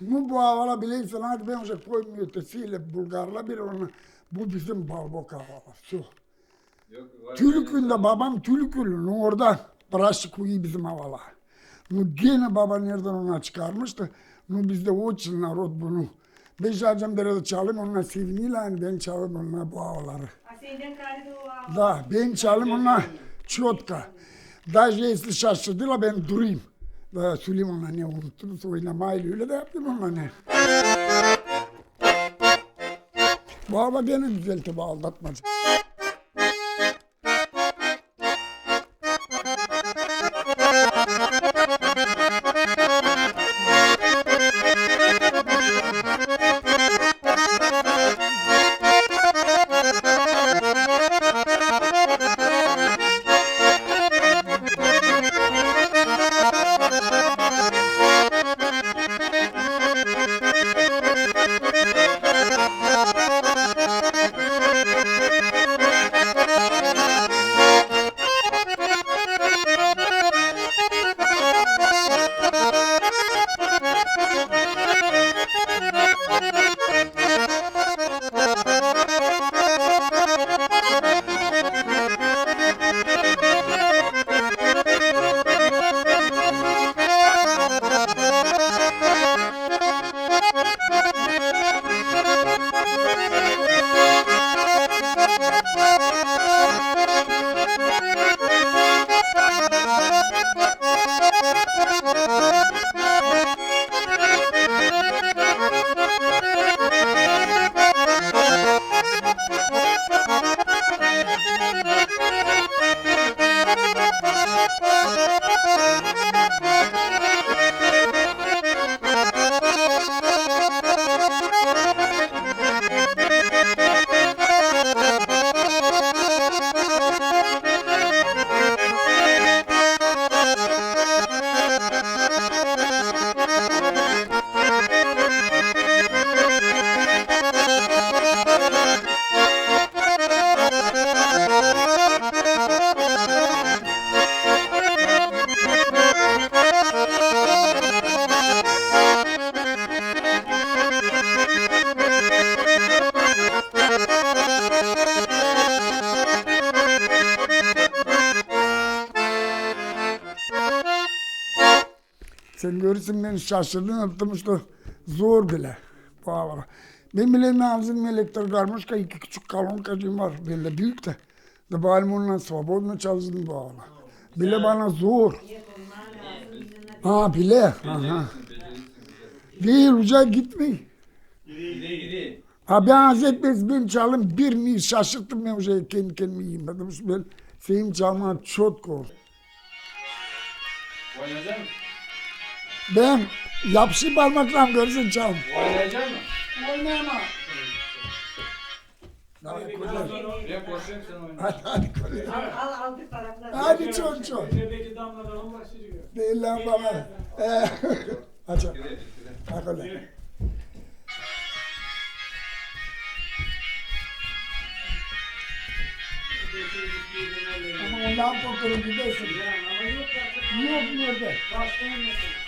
Bu bu havalar bileysen hadi ben önce koyun ötesiyle Bulgarla bir onu. Bu bizim balboka havalar. Şu. Yok, var- Tülükünde babam Tülükülü'nün orada Praşı kuyu bizim havalar. Nu gene baba nereden ona çıkarmıştı. Nu bizde o için narod bunu. Ben şarjım derede çalayım onunla seviniyle hani ben çalayım onunla bu havaları. A senden kaydı o Da ben çalayım onunla çotka. Даже если şaşırdılar ben durayım. Söyleyeyim ona ne unuttunuz oynamayla öyle de yaptım onunla ne. Hava gene düzeltti bu Sen görürsün beni şaşırdın atmıştı zor bile bu havalar. Ben bile nazım elektrik varmış ki iki küçük kalon kacım var böyle büyük de. Da balim onunla svobodno çalıştım bu havalar. Bile bana zor. Ha bile. Aha. Değil uzağa gitmeyin. Ben Hazretmez ben çalım bir mi şaşırttım ben uzağa kendi kendime yemedim. Ben senin çalman çok korktum. Oynayacak mısın? Ben yapışı parmakla görürsün çal. Oynayacak mısın? Oynayama. Hadi hadi çok çok. Değil lan bana. Ee, Aç Gidi gidi. bak öyle. Ama ondan korkuyorum gidersin. yok nerede? Başlayın mesela.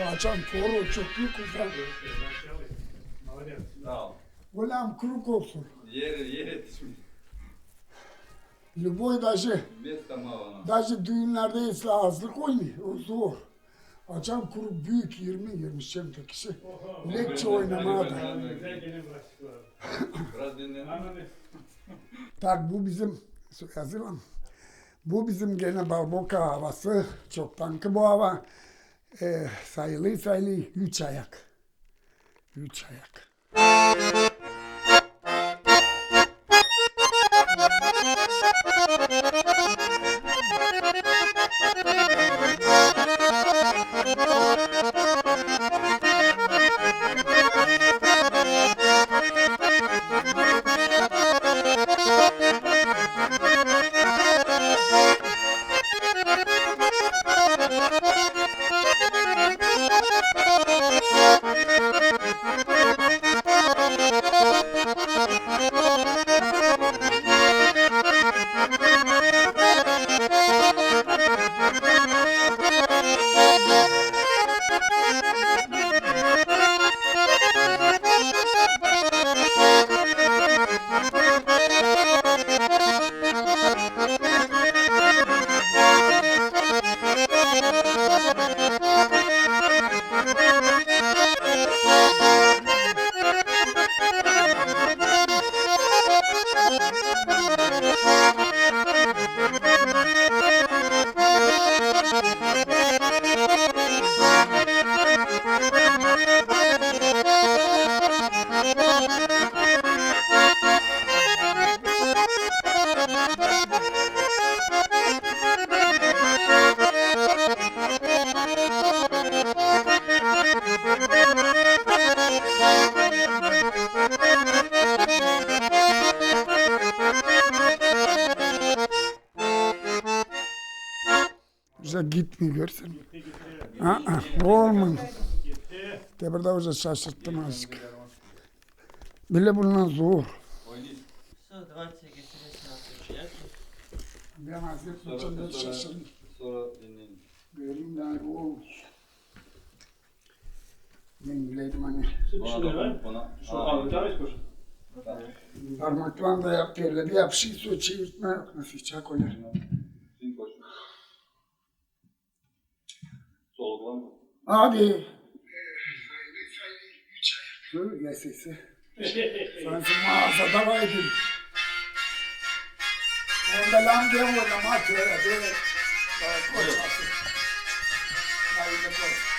Bu açan koru çok büyük uzak. Молодец. Sağ ol. Ulan kuruk olsun. Yere yere yetişmiş. Любой даже, Место мало нам. даже düğünlerde ise azlık oynuyor. O zor. Açan kuru büyük 20-20 kişi. Lekçe oynamaya da. Güzel gene bulaşıklar. Biraz dinlen. Anladın. Tak bu bizim yazılan. Bu bizim gene Balboka havası. Çok tankı bu hava. Eh, e, sayılı sayılı üç ayak. Üç ayak. Başka gitmiyor görsen. Ha, olmaz. Tebirde hoca şaşırttım azıcık. Bile bundan zor. Ben Hazreti yap böyle bir yap şey su çiğ yutma yapması çak olur. Soluklan. Hadi. Hı, ya sesi. Sensin mağazada vaydın. Onda lan diye oynama ha şöyle böyle. Bak koç asıl. Hayırlı koç.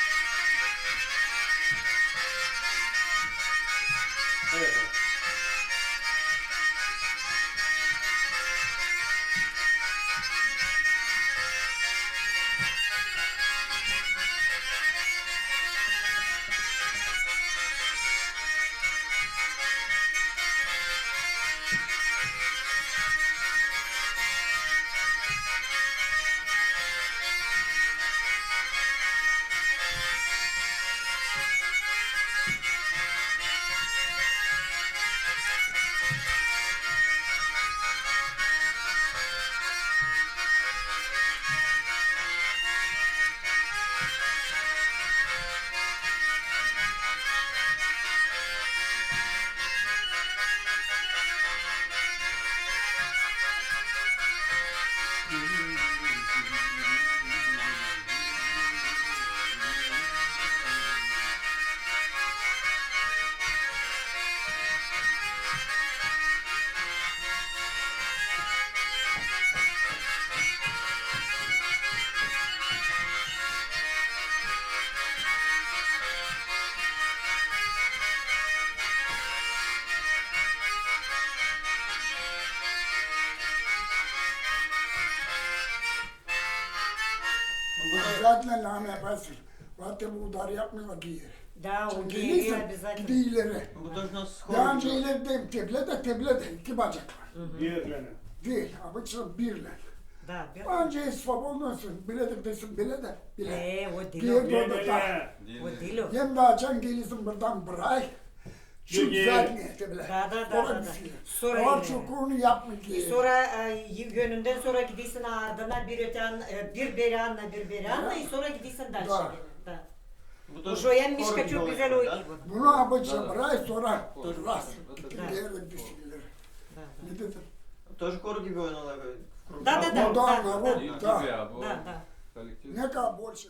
Zaten lan yaparsın. Zaten bu udar yapmıyor ki. Да, он Çünkü гений neyse обязательно. gidi ileri. Ну, должно с Daha хором önce делать. ileri teble de teble de iki bacak var. Bir tane. Değil, обычно birler. Да, бер- Önce свободnosun, bile de desin bile de bile. Э, вот Bir Дилю, de orada da. вот Дилю. Hem de açan gelirsin buradan bırak. Şu Yok, güzel niyeti bile. Да, да, да, Sonra да, да. bitsin. Sonra O yine. çukurunu yapmış ki. Sonra e, yönünden sonra gidiyorsun ardına bir öten, e, bir beri anla bir beri anla e, sonra gidiyorsun Да. дальше. Да. Вот Уж тоже я хором Мишка çok делать, güzel да? oynuyor. Bunu yapınca bırak sonra Doğru. rast. Да. Bir yere düşürülür. Да, Ne dedim? Тоже хор gibi oynuyorlar böyle. да, да, да, Ну да, да, народ. да, İyi Да. gibi ya bu. да, да. Kolektif. Ne kadar больше